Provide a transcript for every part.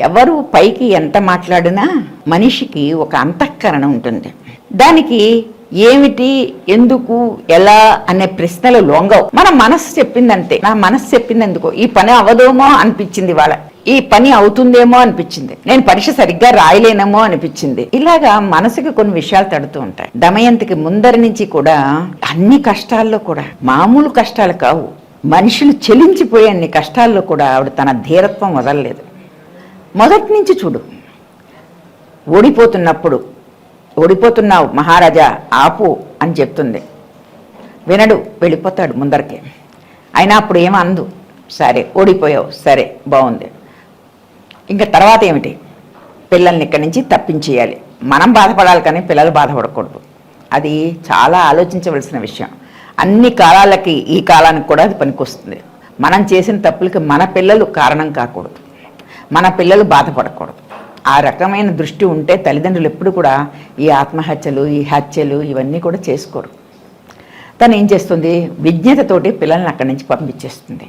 ఎవరు పైకి ఎంత మాట్లాడినా మనిషికి ఒక అంతఃకరణ ఉంటుంది. దానికి ఏమిటి ఎందుకు ఎలా అనే ప్రశ్నలు లొంగవు. మన మనస్సు చెప్పిందంతే. నా మనస్సు చెప్పింది ఎందుకు ఈ పని అవదేమో అనిపించింది వాళ్ళ. ఈ పని అవుతుందేమో అనిపించింది. నేను పరీక్ష సరిగ్గా రాయలేనేమో అనిపించింది. ఇలాగా మనసుకి కొన్ని విషయాలు తడుతూ ఉంటాయి. దమయంతికి ముందరి నుంచి కూడా అన్ని కష్టాల్లో కూడా మామూలు కష్టాలు కావు. మనుషులు చెలించిపోయే అన్ని కష్టాల్లో కూడా ఆవిడ తన ధీరత్వం వదలలేదు. మొదటి నుంచి చూడు. ఓడిపోతున్నప్పుడు ఓడిపోతున్నావు మహారాజా ఆపు అని చెప్తుంది. వినడు వెళ్ళిపోతాడు ముందరికి. అయినా అప్పుడు ఏమో సరే ఓడిపోయావు సరే బాగుంది ఇంకా తర్వాత ఏమిటి? పిల్లల్ని ఇక్కడి నుంచి తప్పించేయాలి. మనం బాధపడాలి కానీ పిల్లలు బాధపడకూడదు. అది చాలా ఆలోచించవలసిన విషయం. అన్ని కాలాలకి ఈ కాలానికి కూడా అది పనికొస్తుంది. మనం చేసిన తప్పులకి మన పిల్లలు కారణం కాకూడదు. మన పిల్లలు బాధపడకూడదు. ఆ రకమైన దృష్టి ఉంటే తల్లిదండ్రులు ఎప్పుడు కూడా ఈ ఆత్మహత్యలు ఈ హత్యలు ఇవన్నీ కూడా చేసుకోరు. తను ఏం చేస్తుంది? విజ్ఞతతోటి పిల్లల్ని అక్కడి నుంచి పంపించేస్తుంది.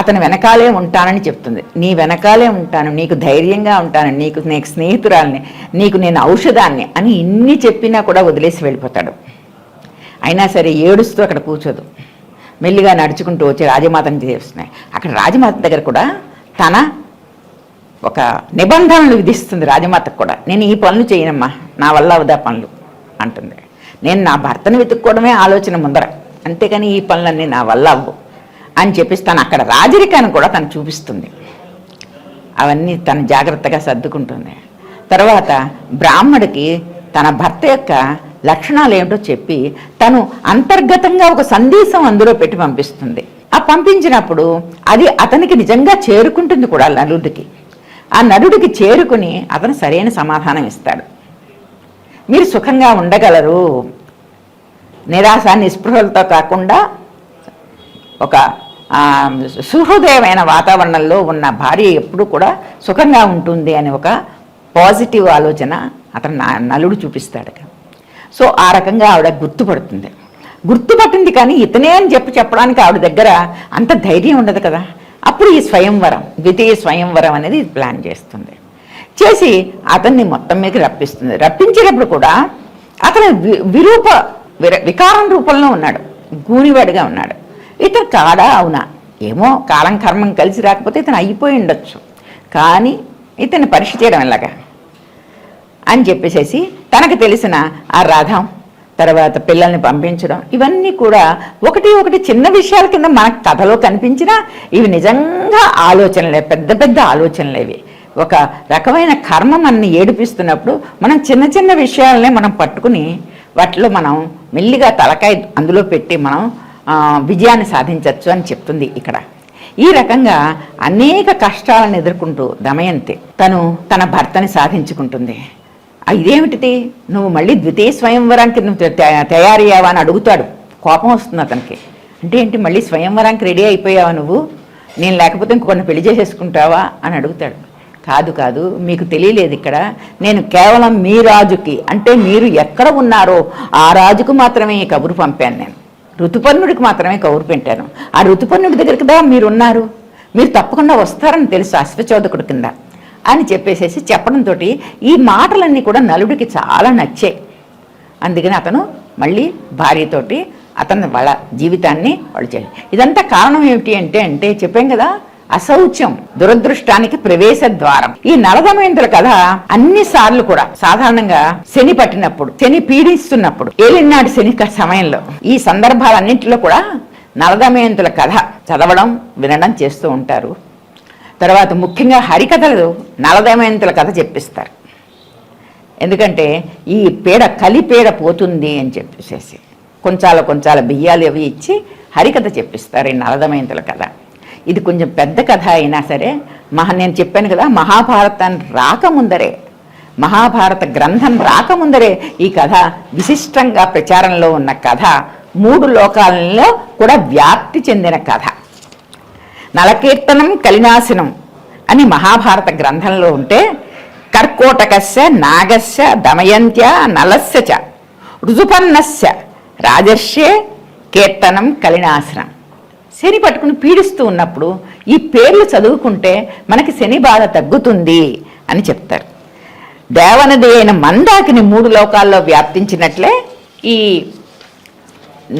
అతను వెనకాలే ఉంటానని చెప్తుంది. నీ వెనకాలే ఉంటాను నీకు ధైర్యంగా ఉంటాను నీకు నీకు స్నేహితురాల్ని నీకు నేను ఔషధాన్ని అని ఇన్ని చెప్పినా కూడా వదిలేసి వెళ్ళిపోతాడు. అయినా సరే ఏడుస్తూ అక్కడ కూర్చోదు. మెల్లిగా నడుచుకుంటూ వచ్చి రాజమాతని చేస్తున్నాయి అక్కడ రాజమాత దగ్గర కూడా తన ఒక నిబంధనలు విధిస్తుంది రాజమాతకు కూడా. నేను ఈ పనులు చేయనమ్మా నా వల్ల అవదా పనులు? అంటుంది. నేను నా భర్తను వెతుక్కోవడమే ఆలోచన ముందర. అంతేకాని ఈ పనులన్నీ నా వల్ల అవ్వు అని చెప్పేసి తను అక్కడ రాజరికాన్ని కూడా తను చూపిస్తుంది. అవన్నీ తను జాగ్రత్తగా సర్దుకుంటుంది. తర్వాత బ్రాహ్మడికి తన భర్త యొక్క లక్షణాలు ఏమిటో చెప్పి తను అంతర్గతంగా ఒక సందేశం అందులో పెట్టి పంపిస్తుంది. ఆ పంపించినప్పుడు అది అతనికి నిజంగా చేరుకుంటుంది కూడా నలుడికి ఆ నలుడికి చేరుకుని అతను సరైన సమాధానం ఇస్తాడు. మీరు సుఖంగా ఉండగలరు. నిరాశ నిస్పృహలతో కాకుండా ఒక సుహృదయమైన వాతావరణంలో ఉన్న భార్య ఎప్పుడు కూడా సుఖంగా ఉంటుంది అని ఒక పాజిటివ్ ఆలోచన అతను నలుడు చూపిస్తాడు. సో ఆ రకంగా ఆవిడ గుర్తుపడుతుంది. గుర్తుపట్టింది కానీ ఇతనే అని చెప్పి చెప్పడానికి ఆవిడ దగ్గర అంత ధైర్యం ఉండదు కదా. అప్పుడు ఈ స్వయంవరం ద్వితీయ స్వయంవరం అనేది ప్లాన్ చేస్తుంది. చేసి అతన్ని మొత్తం మీద రప్పిస్తుంది. రప్పించేటప్పుడు కూడా అతను వి- విరూప విర- వికారం రూపంలో ఉన్నాడు. గూనివాడిగా ఉన్నాడు. ఇతను కాడా అవునా? ఏమో కాలం కర్మం కలిసి రాకపోతే ఇతను అయిపోయి ఉండొచ్చు. కానీ ఇతన్ని పరీక్ష చేయడం ఎలాగా? అని చెప్పేసేసి తనకు తెలిసిన ఆ రథం తర్వాత పిల్లల్ని పంపించడం ఇవన్నీ కూడా ఒకటి ఒకటి చిన్న విషయాల కింద మనకు కథలో కనిపించినా ఇవి నిజంగా ఆలోచనలే పెద్ద పెద్ద ఆలోచనలు ఇవి. ఒక రకమైన కర్మ మనని ఏడిపిస్తున్నప్పుడు మనం చిన్న చిన్న విషయాలనే మనం పట్టుకుని వాటిలో మనం మెల్లిగా తలకాయ అందులో పెట్టి మనం విజయాన్ని సాధించవచ్చు అని చెప్తుంది ఇక్కడ. ఈ రకంగా అనేక కష్టాలను ఎదుర్కొంటూ దమయంతి తను తన భర్తని సాధించుకుంటుంది. ఇదేమిటిది? నువ్వు మళ్ళీ ద్వితీయ స్వయంవరానికి నువ్వు తయారయ్యావా అని అడుగుతాడు. కోపం వస్తుంది అతనికి. అంటే ఏంటి మళ్ళీ స్వయంవరానికి రెడీ అయిపోయావా నువ్వు? నేను లేకపోతే ఇంకొన్ని పెళ్ళి చేసేసుకుంటావా అని అడుగుతాడు. కాదు కాదు మీకు తెలియలేదు ఇక్కడ. నేను కేవలం మీ రాజుకి అంటే మీరు ఎక్కడ ఉన్నారో ఆ రాజుకు మాత్రమే ఈ కబురు పంపాను నేను. ఋతుపర్ణుడికి మాత్రమే కబురు పెట్టాను. ఆ ఋతుపర్ణుడి దగ్గరికి కదా మీరు ఉన్నారు మీరు తప్పకుండా వస్తారని తెలుసు అశ్వచోదకుడి కింద. అని చెప్పేసేసి చెప్పడంతో ఈ మాటలన్నీ కూడా నలుడికి చాలా నచ్చాయి అందుకని అతను మళ్ళీ భార్యతోటి అతను వాళ్ళ జీవితాన్ని వాళ్ళు చేయాలి. ఇదంతా కారణం ఏమిటి అంటే అంటే చెప్పాం కదా అసౌచ్యం దురదృష్టానికి ప్రవేశ ద్వారం. ఈ నలదమయంతుల కథ అన్ని సార్లు కూడా సాధారణంగా శని పట్టినప్పుడు శని పీడిస్తున్నప్పుడు ఏలినాటి శని సమయంలో ఈ సందర్భాలన్నింటిలో కూడా నలదమయంతుల కథ చదవడం వినడం చేస్తూ ఉంటారు. తర్వాత ముఖ్యంగా హరికథలు నలదమయంతుల కథ చెప్పిస్తారు. ఎందుకంటే ఈ పీడ కలి పీడ పోతుంది అని చెప్పేసేసి కొంచాల కొంచాల బియ్యాలు అవి ఇచ్చి హరికథ చెప్పిస్తారు ఈ నలదమయంతుల కథ. ఇది కొంచెం పెద్ద కథ అయినా సరే మహా నేను చెప్పాను కదా మహాభారతాన్ని రాకముందరే మహాభారత గ్రంథం రాకముందరే ఈ కథ విశిష్టంగా ప్రచారంలో ఉన్న కథ మూడు లోకాలలో కూడా వ్యాప్తి చెందిన కథ. నలకీర్తనం కలినాశనం అని మహాభారత గ్రంథంలో ఉంటే కర్కోటకస్య నాగస్య దమయంత్య నలస్య చ ఋతుపన్నస్య రాజర్ష్యే కీర్తనం కలినాశనం. శని పట్టుకుని పీడిస్తూ ఉన్నప్పుడు ఈ పేర్లు చదువుకుంటే మనకి శని బాధ తగ్గుతుంది అని చెప్తారు. దేవనది అయిన మందాకిని మూడు లోకాల్లో వ్యాప్తించినట్లే ఈ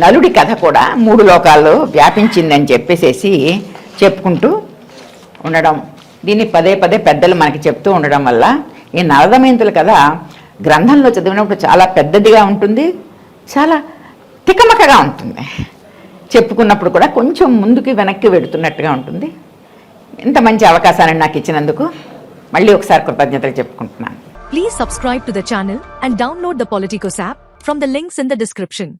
నలుడి కథ కూడా మూడు లోకాల్లో వ్యాపించిందని చెప్పేసేసి చెప్పుకుంటూ ఉండడం. దీన్ని పదే పదే పెద్దలు మనకి చెప్తూ ఉండడం వల్ల ఈ నరదమయంతుల కథ గ్రంథంలో చదివినప్పుడు చాలా పెద్దదిగా ఉంటుంది చాలా తికమకగా ఉంటుంది. చెప్పుకున్నప్పుడు కూడా కొంచెం ముందుకి వెనక్కి వెడుతున్నట్టుగా ఉంటుంది. ఇంత మంచి అవకాశాన్ని నాకు ఇచ్చినందుకు మళ్ళీ ఒకసారి కృతజ్ఞతలు చెప్పుకుంటున్నాను. Please subscribe to the channel and download the Politicos app from the links in the description